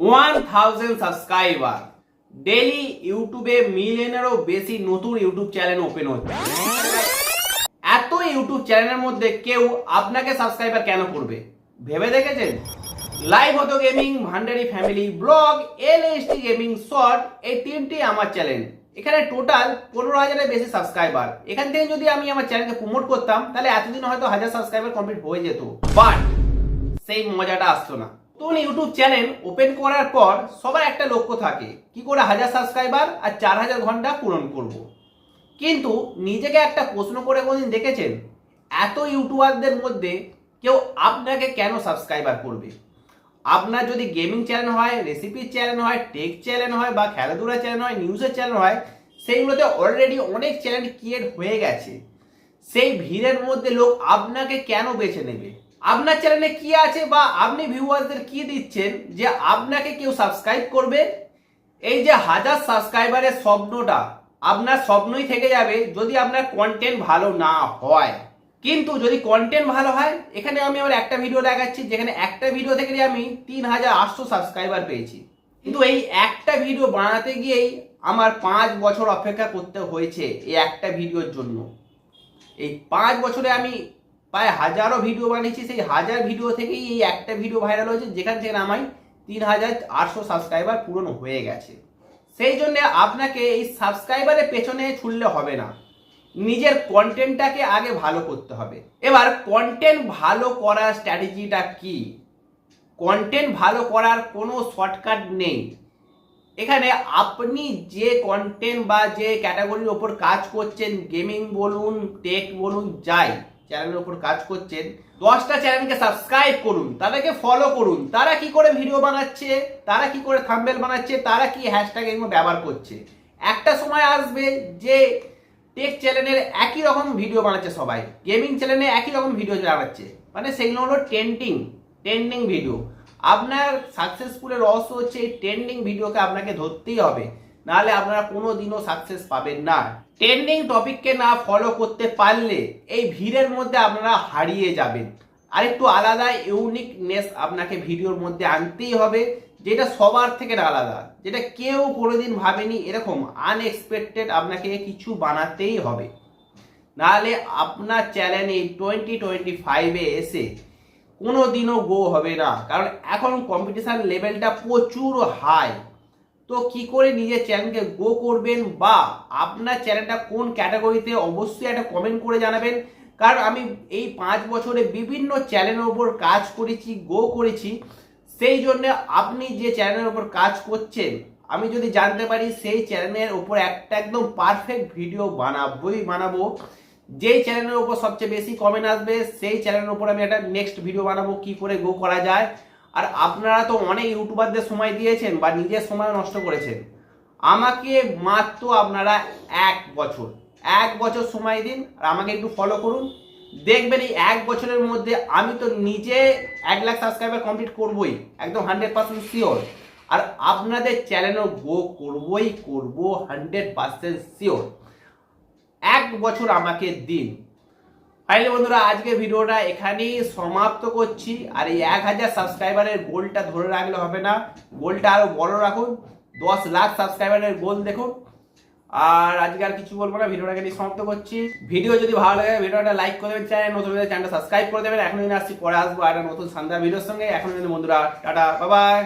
One thousand subscriber daily ইউটিউবে মিলিয়নেরও বেশি নতুন ইউটিউব চ্যানেল ওপেন হচ্ছে। এত ইউটিউব চ্যানেলের মধ্যে কেউ আপনাকে সাবস্ক্রাইবার কেন করবে? ভেবে দেখেছেন? লাইভ হতো gaming Bhandari family blog L S T gaming short এই তিনটি আমার চ্যানেল এখানে টোটাল পনেরো হাজারের বেশি সাবস্ক্রাইবার এখান থেকে যদি আমি আমার চ্যানেলকে প্রমোট করতাম, তাহলে এতদিন হয়তো হাজার সাবস্ক্রাইবার কমপ্লিট হয়ে যেত। বাট সেই মজাটা আসতো না। নতুন ইউটিউব চ্যানেল ওপেন করার পর সবার একটা লক্ষ্য থাকে, কি করে হাজার সাবস্ক্রাইবার আর চার হাজার ঘণ্টা পূরণ করব। কিন্তু নিজেকে একটা প্রশ্ন করে কোনদিন দেখেছেন? এত ইউটিউবারদের মধ্যে কেউ আপনাকে কেন সাবস্ক্রাইবার করবে? আপনার যদি গেমিং চ্যানেল হয় রেসিপির চ্যানেল হয় টেক চ্যানেল হয় বা খেলাধুলার চ্যানেল হয় নিউজের চ্যানেল হয়, সেইগুলোতে অলরেডি অনেক চ্যানেল ক্রিয়েট হয়ে গেছে। সেই ভিড়ের মধ্যে লোক আপনাকে কেন বেছে নেবে? আপনার চ্যানেলে কি আছে বা আপনি ভিউয়ারদের কি দিচ্ছেন যে আপনাকে কেউ সাবস্ক্রাইব করবে? এই যে হাজার সাবস্ক্রাইবারের স্বপ্নটা, আপনার স্বপ্নই থেকে যাবে যদি আপনার কন্টেন্ট ভালো না হয়। কিন্তু যদি কন্টেন্ট ভালো হয়, এখানে আমি আমার একটা ভিডিও দেখাচ্ছি, যেখানে একটা ভিডিও থেকে আমি তিন হাজার আটশো সাবস্ক্রাইবার পেয়েছি। কিন্তু এই একটা ভিডিও বানাতে গিয়েই আমার পাঁচ বছর অপেক্ষা করতে হয়েছে এই একটা ভিডিওর জন্য। এই পাঁচ বছরে আমি প্রায় হাজারো ভিডিও বানিয়েছি, সেই হাজার ভিডিও থেকেই এই একটা ভিডিও ভাইরাল হয়েছে, যেখান থেকে আমায় তিন হাজার আটশো সাবস্ক্রাইবার পূরণ হয়ে গেছে। সেই জন্য আপনাকে এই সাবস্ক্রাইবারের পেছনে ছুটলে হবে না। নিজের কন্টেন্টটাকে আগে ভালো করতে হবে। এবার কন্টেন্ট ভালো করার স্ট্র্যাটেজিটা কি? কন্টেন্ট ভালো করার কোনো শর্টকাট নেই। এখানে আপনি যে কন্টেন্ট বা যে ক্যাটাগরির ওপর কাজ করছেন গেমিং বলুন টেক বলুন, যাই চ্যানেলের ওপর কাজ করছেন, দশটা চ্যানেলকে সাবস্ক্রাইব করুন, তাদেরকে ফলো করুন। তারা কি করে ভিডিও বানাচ্ছে, তারা কি করে থাম্বেল বানাচ্ছে, তারা কি হ্যাশট্যাগ এগুলো ব্যবহার করছে? একটা সময় আসবে যে টেক চ্যানেলের একই রকম ভিডিও বানাচ্ছে সবাই গেমিং চ্যানেলে একই রকম ভিডিও বানাচ্ছে। মানে সেগুলো হলো ট্রেন্ডিং ট্রেন্ডিং ভিডিও আপনার সাকসেসফুলের রহস্য হচ্ছে এই ট্রেন্ডিং ভিডিওকে আপনাকে ধরতেই হবে। নাহলে আপনারা কোনো দিনও সাকসেস পাবেন না। ট্রেন্ডিং টপিককে না ফলো করতে পারলে এই ভিড়ের মধ্যে আপনারা হারিয়ে যাবেন। আর একটু আলাদা ইউনিকনেস আপনাকে ভিডিওর মধ্যে আনতেই হবে, যেটা সবার থেকে আলাদা, যেটা কেউ কোনোদিন ভাবেনি, এরকম আনএক্সপেক্টেড আপনাকে কিছু বানাতেই হবে। নাহলে আপনার চ্যানেলে টোয়েন্টি টোয়েন্টি ফাইভে এসে কোনো দিনও গো হবে না, কারণ এখন কম্পিটিশান লেভেলটা প্রচুর হাই তো কি করে নিজের চ্যানেলকে গো করবেন বা আপনার চ্যানেলটা কোন ক্যাটাগরিতে অবশ্যই একটা কমেন্ট করে জানাবেন। কারণ আমি এই পাঁচ বছরে বিভিন্ন চ্যানেলের ওপর কাজ করেছি গো করেছি। সেই জন্য আপনি যে চ্যানেলের ওপর কাজ করছেন, আমি যদি জানতে পারি সেই চ্যানেলের ওপর একটা একদম পারফেক্ট ভিডিও বানাবোই বানাবো। যেই চ্যানেলের ওপর সবচেয়ে বেশি কমেন্ট আসবে, সেই চ্যানেলের ওপর আমি একটা নেক্সট ভিডিও বানাবো, কি করে গো করা যায়। আর আপনারা তো অনেক ইউটিউবারদের সময় দিয়েছেন বা নিজের সময় নষ্ট করেছেন। আমাকে মাত্র আপনারা এক বছর এক বছর সময় দিন আর আমাকে একটু ফলো করুন। দেখবেন এই এক বছরের মধ্যে আমি তো নিজে এক লাখ সাবস্ক্রাইবার কমপ্লিট করবই, একদম হান্ড্রেড পার্সেন্ট শিওর আর আপনাদের চ্যানেলও গো করবই, করব হান্ড্রেড পার্সেন্ট শিওর এক বছর আমাকে দিন। ফাইনালি বন্ধুরা আজকে ভিডিওটা এখানেই সমাপ্ত করছি। আর এই এক হাজার সাবস্ক্রাইবারের গোলটা ধরে রাখলে হবে না। গোলটা আরও বড় রাখুন। দশ লাখ সাবস্ক্রাইবারের গোল দেখুন। আর আজকে আর কিছু বলব না ভিডিওটা এখানেই সমাপ্ত করছি। ভিডিও যদি ভালো লাগে, ভিডিওটা লাইক করে দেবেন চ্যানেল নতুন চ্যানেলটা সাবস্ক্রাইব করে দেবেন। এখন দিন আসছি, পরে আসব আর নতুন সান্দা ভিডিওর সঙ্গে। এখন বন্ধুরা, টাটা বাবাই